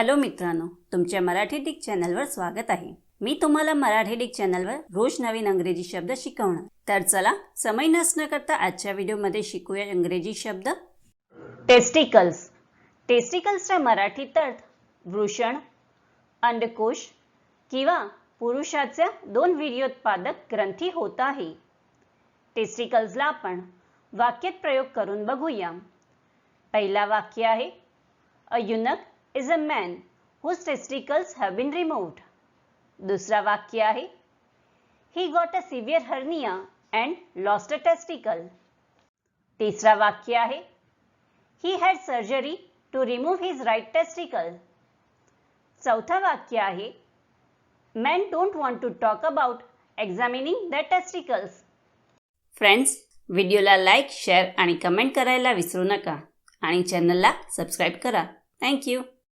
Hello मित्रांनो तुमच्या Marathi Dick चॅनलवर स्वागत आहे. मी तुम्हाला मराठी डिक चॅनलवर रोज नवीन अंग्रेजी शब्द शिकवणार. तर चला समय नसणं करता आजच्या व्हिडिओमध्ये शिकूया इंग्रजी शब्द. टेस्टिकल्स टेस्टिकल्सचा मराठीत अर्थ वृषण अंडकोश किंवा पुरुषाच्या दोन वीर्योत्पादक ग्रंथी होत आहे. टेस्टिकल्सला आपण वाक्यात प्रयोग करून बघूया. पहिला वाक्य आहे a eunuch is a man whose testicles have been removed दुसरा वाक्य आहे he got a severe hernia and lost a testicle तिसरा वाक्य आहे he had surgery to remove his right testicle चौथा वाक्य आहे man don't want to talk about examining their testicles friends व्हिडिओला लाईक शेअर आणि कमेंट करायला विसरू नका. आणि चॅनलला सबस्क्राईब करा. थँक्यू